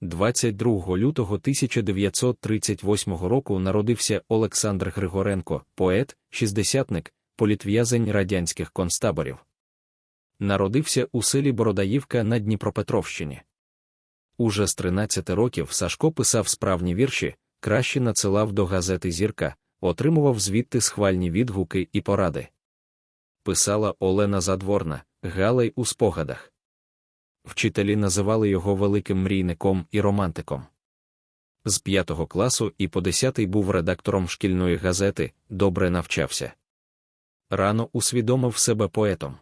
22 лютого 1938 року народився Олександр Григоренко, поет, шістдесятник, політв'язень радянських концтаборів. Народився у селі Бородаївка на Дніпропетровщині. Уже з 13 років Сашко писав справні вірші, краще надсилав до газети Зірка, отримував звідти схвальні відгуки і поради. Писала Олена Задворна, Галей у спогадах. Вчителі називали його великим мрійником і романтиком. З п'ятого класу і по десятий був редактором шкільної газети, добре навчався. Рано усвідомив себе поетом.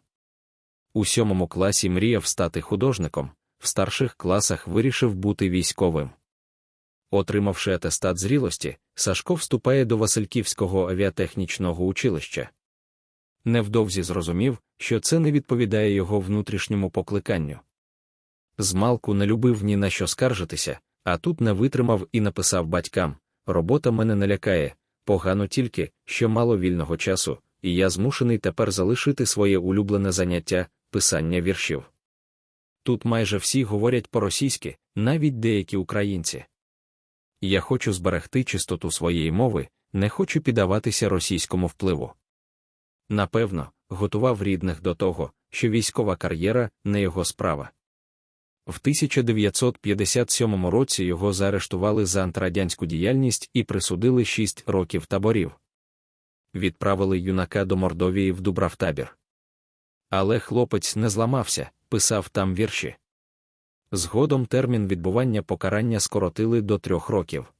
У сьомому класі мріяв стати художником, в старших класах вирішив бути військовим. Отримавши атестат зрілості, Сашко вступає до Васильківського авіатехнічного училища. Невдовзі зрозумів, що це не відповідає його внутрішньому покликанню. Змалку не любив ні на що скаржитися, а тут не витримав і написав батькам: робота мене не лякає, погано тільки, що мало вільного часу, і я змушений тепер залишити своє улюблене заняття писання віршів. Тут майже всі говорять по-російськи, навіть деякі українці. Я хочу зберегти чистоту своєї мови, не хочу піддаватися російському впливу. Напевно, готував рідних до того, що військова кар'єра не його справа. В 1957 році його заарештували за антирадянську діяльність і присудили 6 років таборів. Відправили юнака до Мордовії в Дубравтабір. Але хлопець не зламався, писав там вірші. Згодом термін відбування покарання скоротили до трьох років.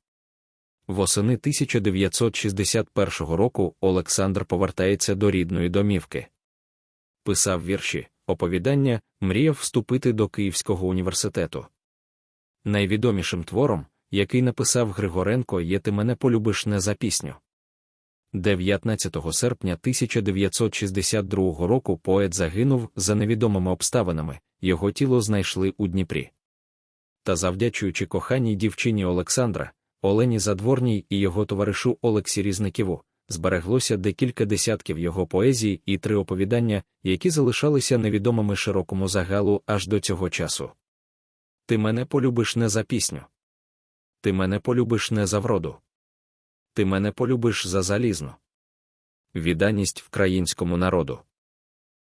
Восени 1961 року Олександр повертається до рідної домівки. Писав вірші, оповідання, мріяв вступити до Київського університету. Найвідомішим твором, який написав Григоренко, є Ти мене полюбиш не за пісню. 19 серпня 1962 року поет загинув за невідомими обставинами, його тіло знайшли у Дніпрі. Та завдячуючи коханій дівчині Олександра, Олені Задворній і його товаришу Олексі Різниківу, збереглося декілька десятків його поезій і три оповідання, які залишалися невідомими широкому загалу аж до цього часу. Ти мене полюбиш не за пісню. Ти мене полюбиш не за вроду. Ти мене полюбиш за залізну. Відданість вкраїнському народу.